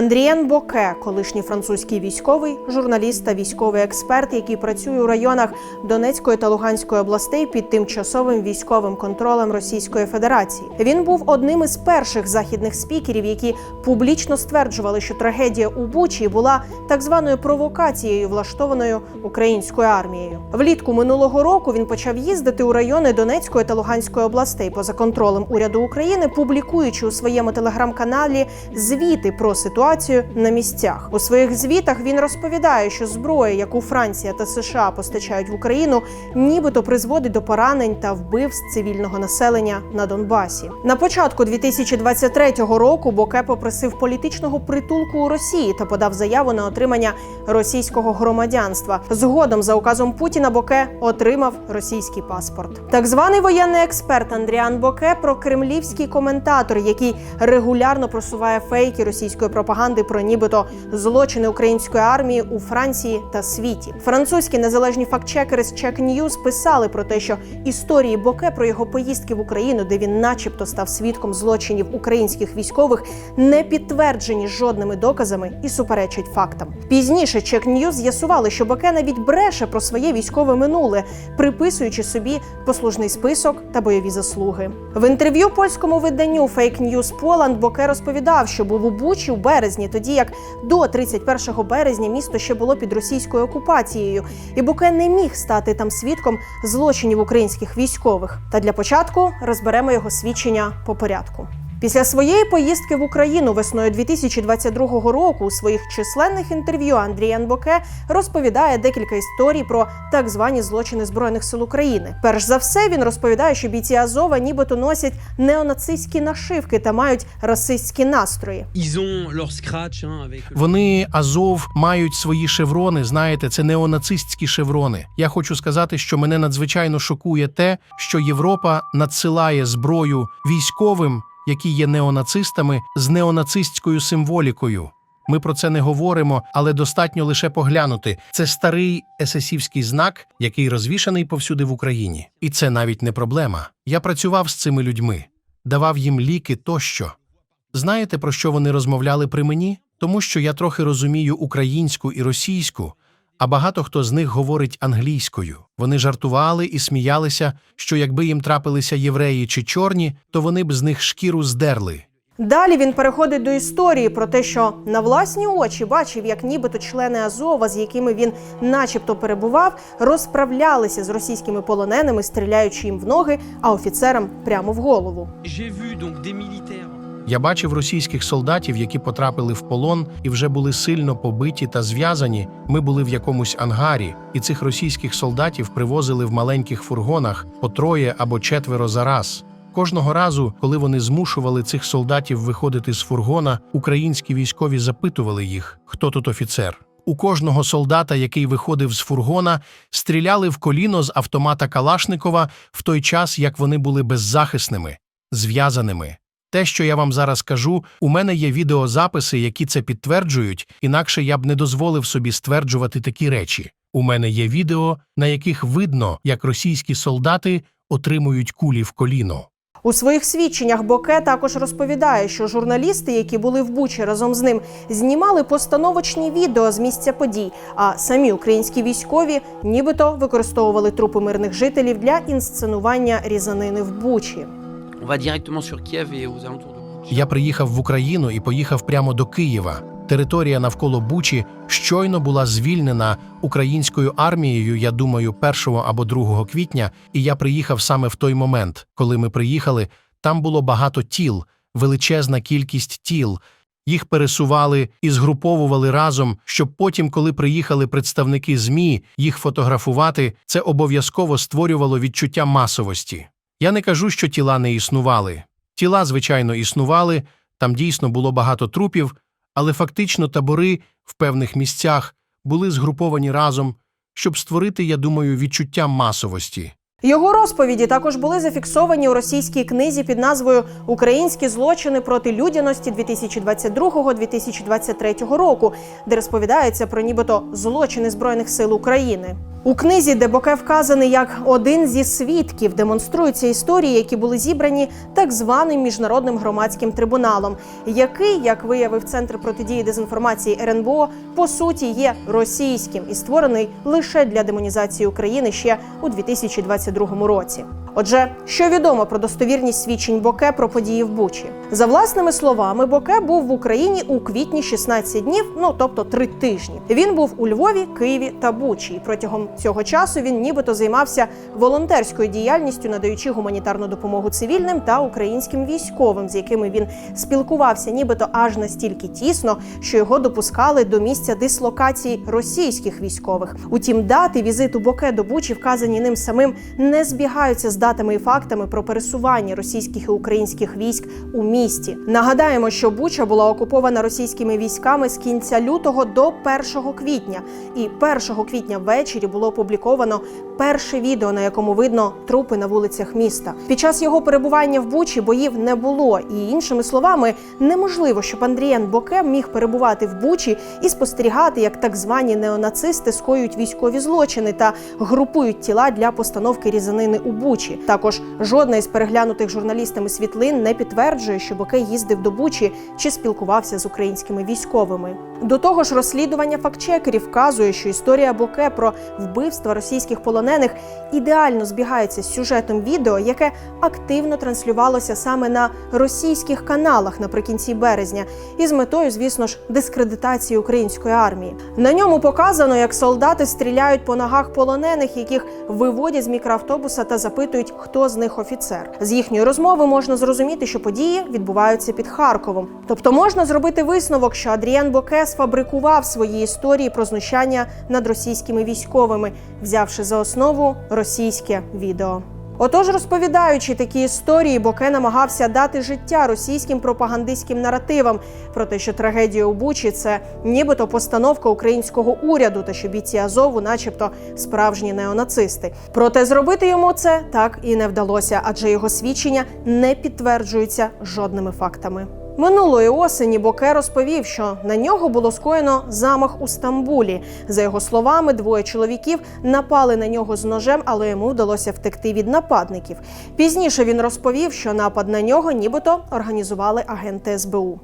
Андрієн Боке, колишній французький військовий, журналіст та військовий експерт, який працює у районах Донецької та Луганської областей під тимчасовим військовим контролем Російської Федерації. Він був одним із перших західних спікерів, які публічно стверджували, що трагедія у Бучі була так званою провокацією, влаштованою українською армією. Влітку минулого року він почав їздити у райони Донецької та Луганської областей поза контролем уряду України, публікуючи у своєму телеграм-каналі звіти про ситуацію на місцях. У своїх звітах він розповідає, що зброя, яку Франція та США постачають в Україну, нібито призводить до поранень та вбивств цивільного населення на Донбасі. На початку 2023 року Боке попросив політичного притулку у Росії та подав заяву на отримання російського громадянства. Згодом за указом Путіна Боке отримав російський паспорт. Так званий воєнний експерт Андріан Боке прокремлівський коментатор, який регулярно просуває фейки російської пропаганди про нібито злочини української армії у Франції та світі. Французькі незалежні фактчекери з Check News писали про те, що історії Боке про його поїздки в Україну, де він, начебто, став свідком злочинів українських військових, не підтверджені жодними доказами і суперечать фактам. Пізніше Check News з'ясували, що Боке навіть бреше про своє військове минуле, приписуючи собі послужний список та бойові заслуги. В інтерв'ю польському виданню Fake News Poland Боке розповідав, що був у Бучі у березні, тоді як до 31 березня місто ще було під російською окупацією, і Буке не міг стати там свідком злочинів українських військових. Та для початку розберемо його свідчення по порядку. Після своєї поїздки в Україну весною 2022 року у своїх численних інтерв'ю Андрій Анбоке розповідає декілька історій про так звані злочини збройних сил України. Перш за все, він розповідає, що бійці Азова нібито носять неонацистські нашивки та мають расистські настрої. Avec. Вони Азов мають свої шеврони. Знаєте, це неонацистські шеврони. Я хочу сказати, що мене надзвичайно шокує те, що Європа надсилає зброю військовим, які є неонацистами, з неонацистською символікою. Ми про це не говоримо, але достатньо лише поглянути. Це старий есесівський знак, який розвішаний повсюди в Україні. І це навіть не проблема. Я працював з цими людьми, давав їм ліки тощо. Знаєте, про що вони розмовляли при мені? Тому що я трохи розумію українську і російську, а багато хто з них говорить англійською. Вони жартували і сміялися, що якби їм трапилися євреї чи чорні, то вони б з них шкіру здерли. Далі він переходить до історії про те, що на власні очі бачив, як нібито члени Азова, з якими він, начебто, перебував, розправлялися з російськими полоненими, стріляючи їм в ноги, а офіцерам прямо в голову. J'ai vu donc des militaires. Я бачив російських солдатів, які потрапили в полон і вже були сильно побиті та зв'язані. Ми були в якомусь ангарі, і цих російських солдатів привозили в маленьких фургонах по троє або четверо за раз. Кожного разу, коли вони змушували цих солдатів виходити з фургона, українські військові запитували їх, хто тут офіцер. У кожного солдата, який виходив з фургона, стріляли в коліно з автомата Калашникова в той час, як вони були беззахисними, зв'язаними. Те, що я вам зараз кажу, у мене є відеозаписи, які це підтверджують, інакше я б не дозволив собі стверджувати такі речі. У мене є відео, на яких видно, як російські солдати отримують кулі в коліно. У своїх свідченнях Боке також розповідає, що журналісти, які були в Бучі разом з ним, знімали постановочні відео з місця подій, а самі українські військові нібито використовували трупи мирних жителів для інсценування різанини в Бучі. On va directement sur Kiev et. Я приїхав в Україну і поїхав прямо до Києва. Територія навколо Бучі щойно була звільнена українською армією, я думаю, 1 або 2 квітня, і я приїхав саме в той момент. Коли ми приїхали, там було багато тіл, величезна кількість тіл. Їх пересували і згруповували разом, щоб потім, коли приїхали представники ЗМІ, їх фотографувати, це обов'язково створювало відчуття масовості. Я не кажу, що тіла не існували. Тіла, звичайно, існували, там дійсно було багато трупів, але фактично табори в певних місцях були згруповані разом, щоб створити, я думаю, відчуття масовості. Його розповіді також були зафіксовані у російській книзі під назвою Українські злочини проти людяності 2022-2023 року, де розповідається про нібито злочини збройних сил України. У книзі, де Боке вказаний як один зі свідків, демонструються історії, які були зібрані так званим міжнародним громадським трибуналом, який, як виявив центр протидії дезінформації РНБО, по суті є російським і створений лише для демонізації України ще у 2022 році. Отже, що відомо про достовірність свідчень Боке про події в Бучі? За власними словами, Боке був в Україні у квітні 16 днів, ну тобто три тижні. Він був у Львові, Києві та Бучі. І протягом цього часу він нібито займався волонтерською діяльністю, надаючи гуманітарну допомогу цивільним та українським військовим, з якими він спілкувався, нібито аж настільки тісно, що його допускали до місця дислокації російських військових. Утім, дати візиту Боке до Бучі, вказані ним самим, не збігаються з датами і фактами про пересування російських і українських військ у місті. Нагадаємо, що Буча була окупована російськими військами з кінця лютого до 1 квітня, і 1 квітня ввечері було опубліковано перше відео, на якому видно трупи на вулицях міста. Під час його перебування в Бучі боїв не було, і іншими словами, неможливо, щоб Андрієн Боке міг перебувати в Бучі і спостерігати, як так звані неонацисти скоюють військові злочини та групують тіла для постановки різанини у Бучі. Також жодна із переглянутих журналістами світлин не підтверджує, що Боке їздив до Бучі чи спілкувався з українськими військовими. До того ж, розслідування фактчекерів вказує, що історія Боке про вбивства російських полонених ідеально збігається з сюжетом відео, яке активно транслювалося саме на російських каналах наприкінці березня, і з метою, звісно ж, дискредитації української армії. На ньому показано, як солдати стріляють по ногах полонених, яких виводять з мікроавтобуса та запитують, хто з них офіцер. З їхньої розмови можна зрозуміти, що події відбуваються під Харковом. Тобто можна зробити висновок, що Адріан Боке сфабрикував свої історії про знущання над російськими військовими, взявши за основу російське відео. Отож, розповідаючи такі історії, Боке намагався дати життя російським пропагандистським наративам про те, що трагедія у Бучі це нібито постановка українського уряду, та що бійці Азову, начебто, справжні неонацисти. Проте зробити йому це так і не вдалося, адже його свідчення не підтверджуються жодними фактами. Минулої осені Боке розповів, що на нього було скоєно замах у Стамбулі. За його словами, двоє чоловіків напали на нього з ножем, але йому вдалося втекти від нападників. Пізніше він розповів, що напад на нього нібито організували агенти СБУ.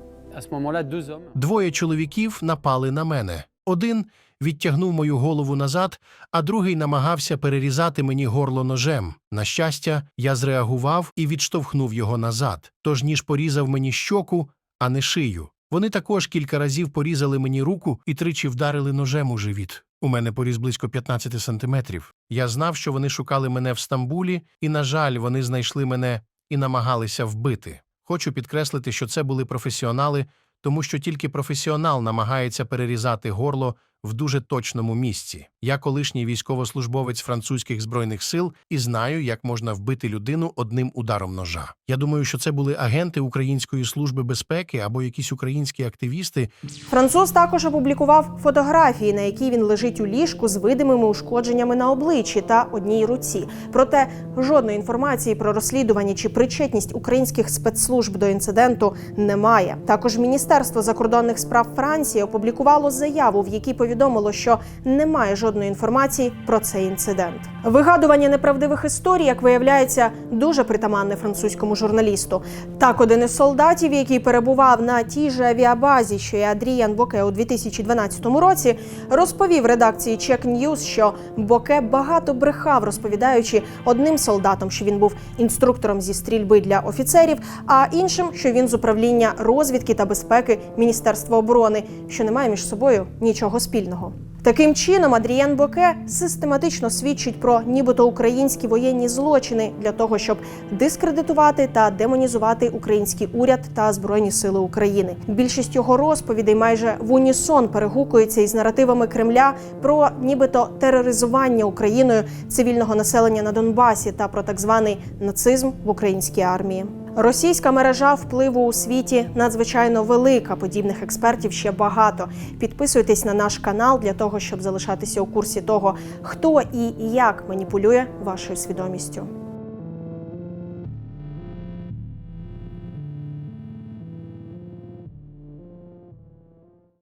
Двоє чоловіків напали на мене. Один відтягнув мою голову назад, а другий намагався перерізати мені горло ножем. На щастя, я зреагував і відштовхнув його назад. Тож ніж порізав мені щоку, а не шию. Вони також кілька разів порізали мені руку і тричі вдарили ножем у живіт. У мене поріз близько 15 сантиметрів. Я знав, що вони шукали мене в Стамбулі, і, на жаль, вони знайшли мене і намагалися вбити. Хочу підкреслити, що це були професіонали, тому що тільки професіонал намагається перерізати горло в дуже точному місці. Я колишній військовослужбовець французьких збройних сил і знаю, як можна вбити людину одним ударом ножа. Я думаю, що це були агенти Української служби безпеки або якісь українські активісти, Француз також опублікував фотографії, на якій він лежить у ліжку з видимими ушкодженнями на обличчі та одній руці. Проте жодної інформації про розслідування чи причетність українських спецслужб до інциденту немає. Також Міністерство закордонних справ Франції опублікувало заяву, в якій повідомило, що немає жодної інформації про цей інцидент. Вигадування неправдивих історій, як виявляється, дуже притаманне французькому журналісту. Так, один із солдатів, який перебував на тій же авіабазі, що і Адріян Боке у 2012 році, розповів редакції Check News, що Боке багато брехав, розповідаючи одним солдатам, що він був інструктором зі стрільби для офіцерів, а іншим, що він з управління розвідки та безпеки Міністерства оборони, що не має між собою нічого спільного. Таким чином, Адрієн Боке систематично свідчить про нібито українські воєнні злочини для того, щоб дискредитувати та демонізувати український уряд та збройні сили України. Більшість його розповідей майже в унісон перегукується із наративами Кремля про нібито тероризування Україною цивільного населення на Донбасі та про так званий нацизм в українській армії. Російська мережа впливу у світі надзвичайно велика. Подібних експертів ще багато. Підписуйтесь на наш канал для того, щоб залишатися у курсі того, хто і як маніпулює вашою свідомістю.